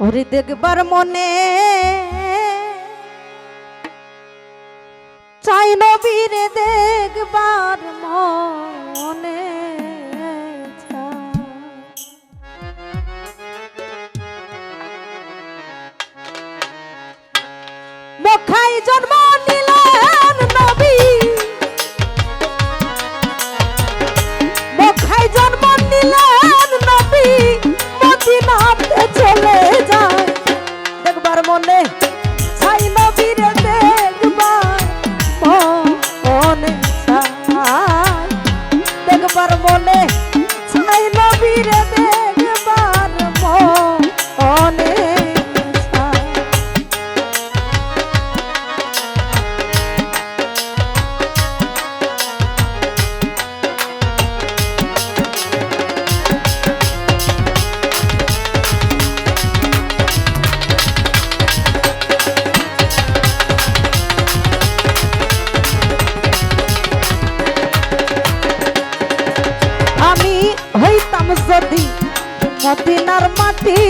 ওরে দেখবার মনে চাই নবীরে দেখবার মনে মখাই জন্ম নিল মাটি।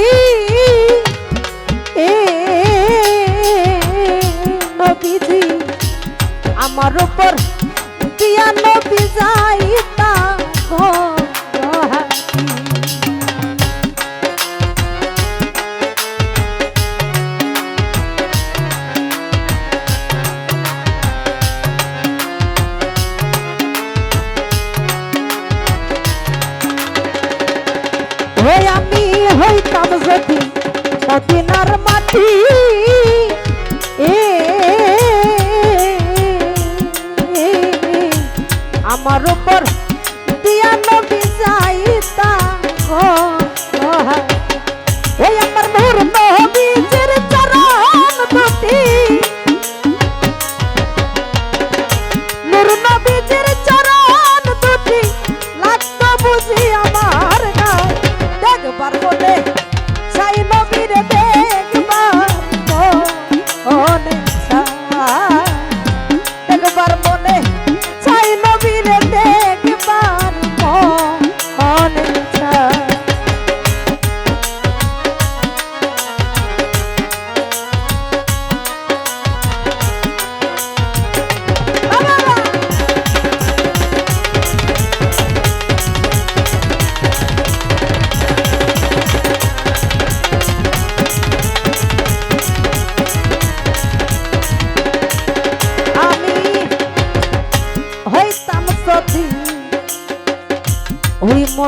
এ নবীজি আমার উপর দিয়া নবী যাইত। Ooh.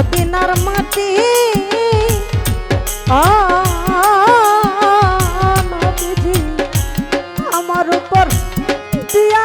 মদিনার মাটি। আমার উপর দিয়া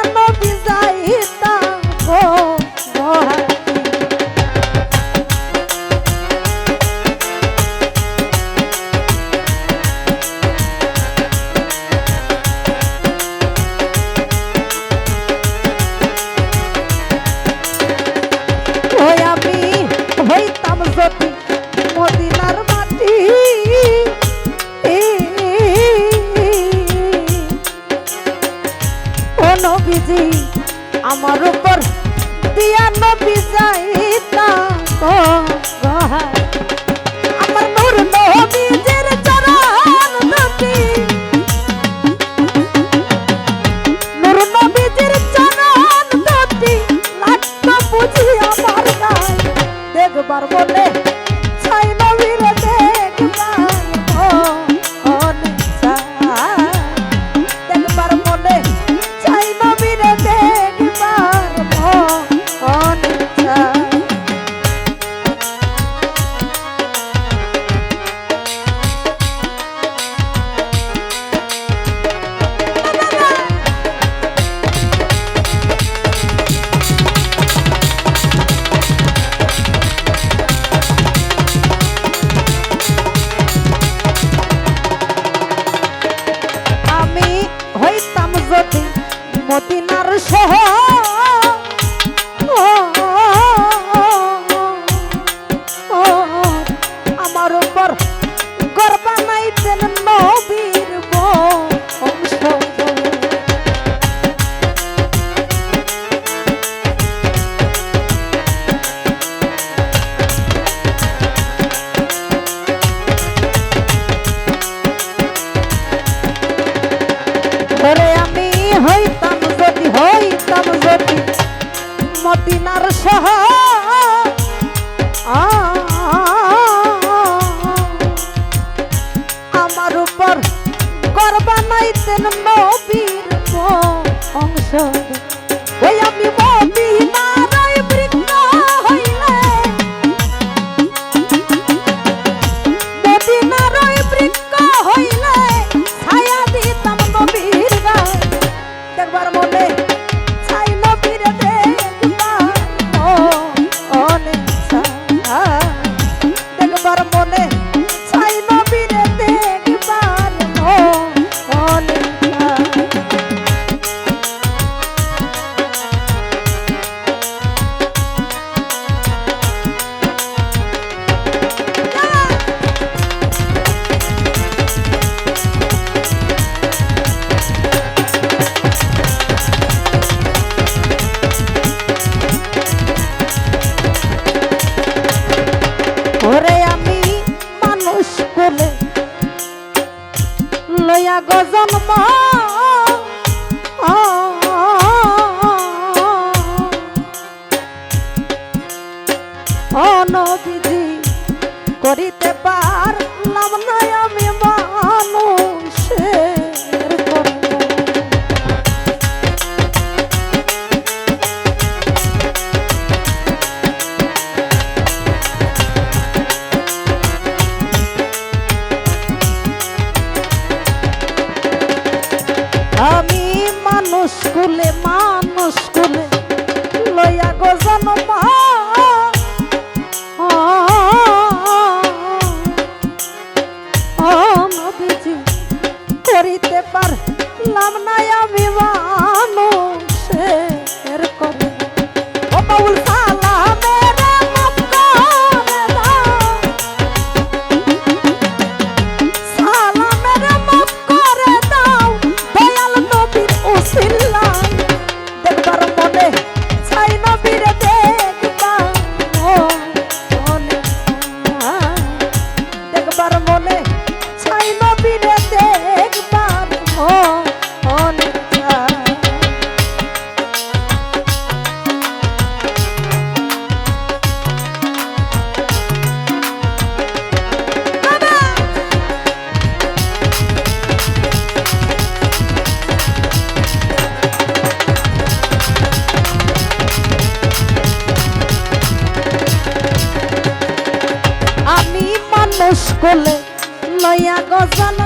number. করিতে পার আমি আমি মানুষ স্কুলে মানুষ স্কুলে লয়া গজল